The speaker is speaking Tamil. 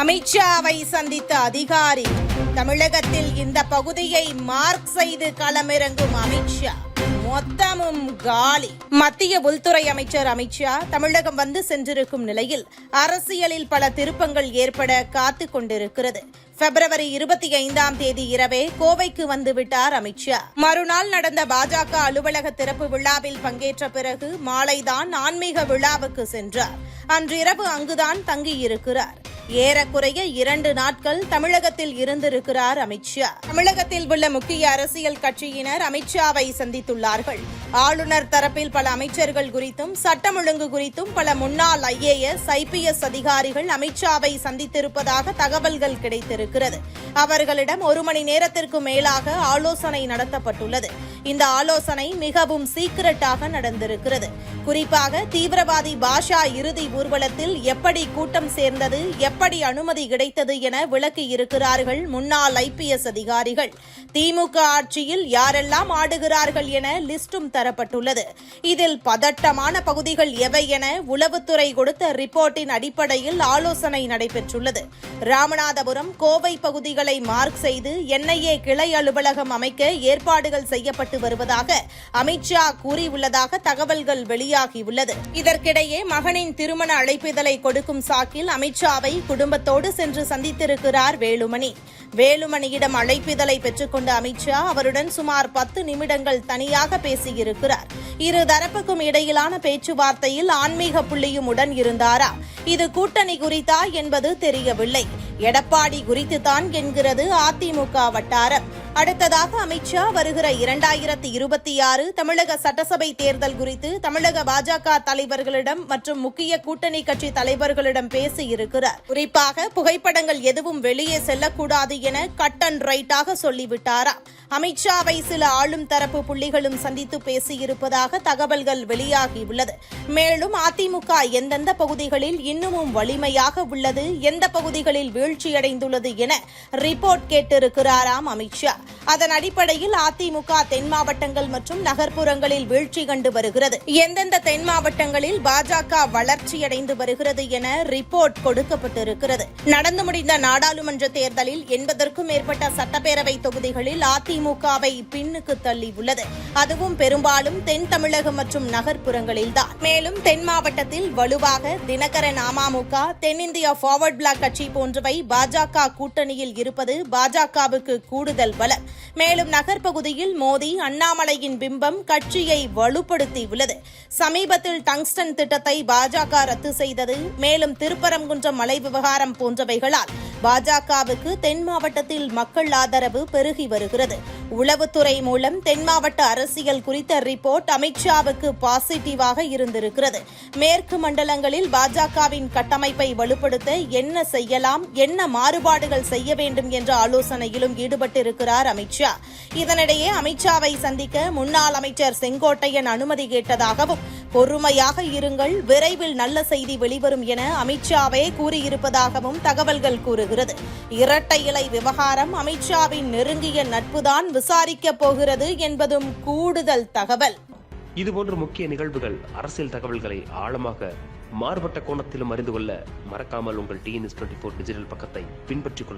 அமித்ஷாவை சந்தித்த அதிகாரி தமிழகத்தில் இந்த பகுதியை மார்க் செய்து களமிறங்கும் அமித்ஷா மொத்தமும் காலி. மத்திய உள்துறை அமைச்சர் அமித்ஷா தமிழகம் வந்து சென்றிருக்கும் நிலையில் அரசியலில் பல திருப்பங்கள் ஏற்பட காத்து கொண்டிருக்கிறது. பிப்ரவரி இருபத்தி ஐந்தாம் தேதி இரவே கோவைக்கு வந்துவிட்டார் அமித்ஷா மறுநாள் நடந்த பாஜக அலுவலக திறப்பு விழாவில் பங்கேற்ற பிறகு மாலைதான் ஆன்மீக விழாவுக்கு சென்றார். அன்றிரவு அங்குதான் தங்கியிருக்கிறார். ஏறக்குறைய இரண்டு நாட்கள் தமிழகத்தில் இருந்திருக்கிறார் அமித்ஷா தமிழகத்தில் உள்ள முக்கிய அரசியல் கட்சியினர் அமித்ஷாவை சந்தித்துள்ளார்கள். ஆளுநர் தரப்பில் பல அமைச்சர்கள் குறித்தும் சட்டம் ஒழுங்கு குறித்தும் பல முன்னாள் ஐஏஎஸ் ஐபிஎஸ் அதிகாரிகள் அமித்ஷாவை சந்தித்திருப்பதாக தகவல்கள் கிடைத்திருக்கிறது. அவர்களிடம் ஒரு மணி நேரத்திற்கு மேலாக ஆலோசனை நடத்தப்பட்டுள்ளது. இந்த ஆலோசனை மிகவும் சீக்கிரட்டாக நடந்திருக்கிறது. குறிப்பாக தீவிரவாதி பாஷா இறுதி ஊர்வலத்தில் எப்படி கூட்டம் சேர்ந்தது எப்படி அனுமதி கிடைத்தது என விளக்கி இருக்கிறார்கள் முன்னாள் ஐபிஎஸ் அதிகாரிகள். திமுக ஆட்சியில் யாரெல்லாம் ஆடுகிறார்கள் என லிஸ்டும் தரப்பட்டுள்ளது. இதில் பதட்டமான பகுதிகள் எவை என உளவுத்துறை கொடுத்த ரிப்போர்ட்டின் அடிப்படையில் ஆலோசனை நடைபெற்றுள்ளது. ராமநாதபுரம் கோவை பகுதிகளை மார்க் செய்து என்ஐஏ கிளை அலுவலகம் அமைக்க ஏற்பாடுகள் செய்யப்பட்டு வருவதாக அமித்ஷா கூறியுள்ளதாக தகவல்கள் வெளியாகியுள்ளது. இதற்கிடையே மகனின் திருமண அழைப்பிதழை கொடுக்கும் சாக்கில் அமித்ஷாவை குடும்பத்தோடு சென்று சந்தித்திருக்கிறார் வேலுமணி. வேலுமணியிடம் அழைப்பிதழை பெற்றுக்கொண்ட அமித்ஷா அவருடன் சுமார் பத்து நிமிடங்கள் தனியாக பேசியிருக்கிறார். இரு தரப்புக்கும் இடையிலான பேச்சுவார்த்தையில் ஆன்மீக புள்ளியும் உடன் இருந்தாரா? இது கூட்டணி குறித்தா என்பது தெரியவில்லை. எடப்பாடி குறித்துத்தான் என்கிறது அதிமுக வட்டாரம். அடுத்ததாக அமித்ஷா வருகிற இரண்டாயிரத்தி இருபத்தி ஆறு தமிழக சட்டசபை தேர்தல் குறித்து தமிழக பாஜக தலைவர்களிடம் மற்றும் முக்கிய கூட்டணி கட்சி தலைவர்களிடம் பேசியிருக்கிறார். குறிப்பாக புகைப்படங்கள் எதுவும் வெளியே செல்லக்கூடாது என கட் அண்ட் ரைட்டாக சொல்லிவிட்டாரா. அமித்ஷாவை சில ஆளும் தரப்பு புள்ளிகளும் சந்தித்து பேசியிருப்பதாக தகவல்கள் வெளியாகியுள்ளது. மேலும் அதிமுக எந்தெந்த பகுதிகளில் இன்னமும் வலிமையாக உள்ளது எந்த பகுதிகளில் வீழ்ச்சியடைந்துள்ளது என ரிப்போர்ட் கேட்டிருக்கிறாராம் அமித்ஷா அதன் அடிப்படையில் அதிமுக தென் மாவட்டங்கள் மற்றும் நகர்ப்புறங்களில் வீழ்ச்சி கண்டு வருகிறது. எந்தெந்த தென் மாவட்டங்களில் பாஜக வளர்ச்சியடைந்து வருகிறது என ரிப்போர்ட் கொடுக்கப்பட்டிருக்கிறது. நடந்து முடிந்த நாடாளுமன்ற தேர்தலில் எண்பதற்கும் மேற்பட்ட சட்டப்பேரவை தொகுதிகளில் அதிமுகவை பின்னுக்கு தள்ளியுள்ளது. அதுவும் பெரும்பாலும் தென் தமிழகம் மற்றும் நகர்ப்புறங்களில்தான். மேலும் தென் மாவட்டத்தில் வலுவாக தினகரன் அமமுக தென்னிந்தியா ஃபார்வர்ட் பிளாக் கட்சி போன்றவை பாஜக கூட்டணியில் இருப்பது பாஜகவுக்கு கூடுதல் பல. பலம் மேலும் நகர்ப்பகுதியில் மோடி அண்ணாமலையின் பிம்பம் கட்சியை வலுப்படுத்தியுள்ளது. சமீபத்தில் டங்ஸ்டன் திட்டத்தை பாஜக ரத்து செய்தது. மேலும் திருப்பரங்குன்றம் மலை விவகாரம் போன்றவைகளால் பாஜகவுக்கு தென் மாவட்டத்தில் மக்கள் ஆதரவு பெருகி வருகிறது. உளவுத்துறை மூலம் தென் மாவட்ட அரசியல் குறித்த ரிப்போர்ட் அமித்ஷாவுக்கு பாசிட்டிவாக இருந்திருக்கிறது. மேற்கு மண்டலங்களில் பாஜகவின் கட்டமைப்பை வலுப்படுத்த என்ன செய்யலாம் என்ன மாறுபாடுகள் செய்ய வேண்டும் என்ற ஆலோசனையிலும் ஈடுபட்டிருக்கிறார் அமித்ஷா இதனிடையே அமித்ஷாவை சந்திக்க முன்னாள் அமைச்சர் செங்கோட்டையன் அனுமதி கேட்டதாகவும் பொறுமையாக இருங்கள். விரைவில் நல்ல செய்தி வெளிவரும் என அமித்ஷாவே கூறியிருப்பதாகவும் தகவல்கள் கூறுகிறது. இரட்டை இலை விவகாரம் அமித்ஷாவின் நெருங்கிய நட்புதான் விசாரிக்கப் போகிறது என்பதும் கூடுதல் தகவல். இதுபோன்ற முக்கிய நிகழ்வுகள் அரசியல் தகவல்களை ஆழமாக மாறுபட்ட கோணத்திலும் அறிந்து கொள்ள மறக்காமல் உங்கள் டிஎன்எஸ் டுவெண்ட்டி ஃபோர் டிஜிட்டல் பக்கத்தை பின்பற்றிக் கொள்ளவும்